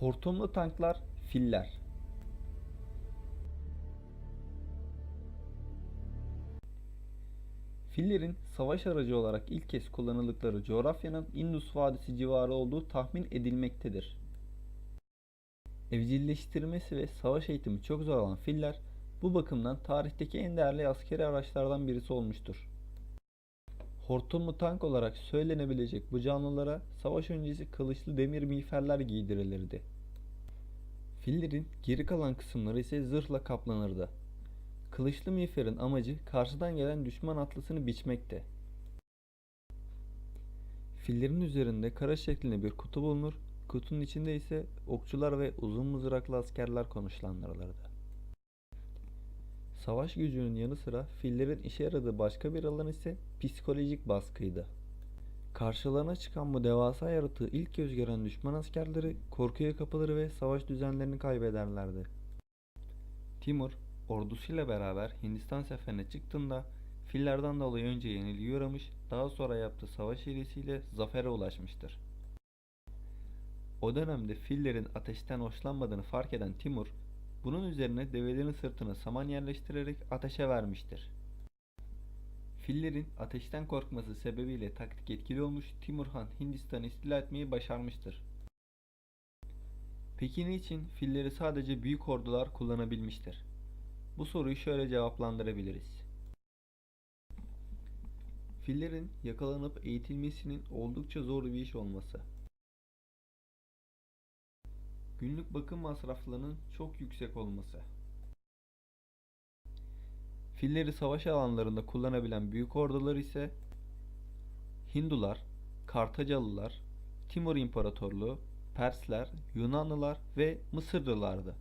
Hortumlu tanklar, filler. Fillerin savaş aracı olarak ilk kez kullanıldıkları coğrafyanın Indus Vadisi civarı olduğu tahmin edilmektedir. Evcilleştirmesi ve savaş eğitimi çok zor olan filler bu bakımdan tarihteki en değerli askeri araçlardan birisi olmuştur. Hortumlu tank olarak söylenebilecek bu canlılara savaş öncesi kılıçlı demir miğferler giydirilirdi. Fillerin geri kalan kısımları ise zırhla kaplanırdı. Kılıçlı miğferin amacı karşıdan gelen düşman atlasını biçmekti. Fillerin üzerinde kara şeklinde bir kutu bulunur, kutunun içinde ise okçular ve uzun mızraklı askerler konuşlandırılırdı. Savaş gücünün yanı sıra fillerin işe yaradığı başka bir alan ise psikolojik baskıydı. Karşılarına çıkan bu devasa yaratığı ilk göz gören düşman askerleri korkuya kapılır ve savaş düzenlerini kaybederlerdi. Timur ordusuyla beraber Hindistan seferine çıktığında fillerden dolayı önce yenilgiye uğramış, daha sonra yaptığı savaş hilesiyle zafere ulaşmıştır. O dönemde fillerin ateşten hoşlanmadığını fark eden Timur, bunun üzerine develerin sırtına saman yerleştirerek ateşe vermiştir. Fillerin ateşten korkması sebebiyle taktik etkili olmuş, Timurhan Hindistan'ı istila etmeyi başarmıştır. Peki niçin filleri sadece büyük ordular kullanabilmiştir? Bu soruyu şöyle cevaplandırabiliriz. Fillerin yakalanıp eğitilmesinin oldukça zor bir iş olması. Günlük bakım masraflarının çok yüksek olması. Filleri savaş alanlarında kullanabilen büyük ordular ise Hindular, Kartacalılar, Timur İmparatorluğu, Persler, Yunanlılar ve Mısırlılardı.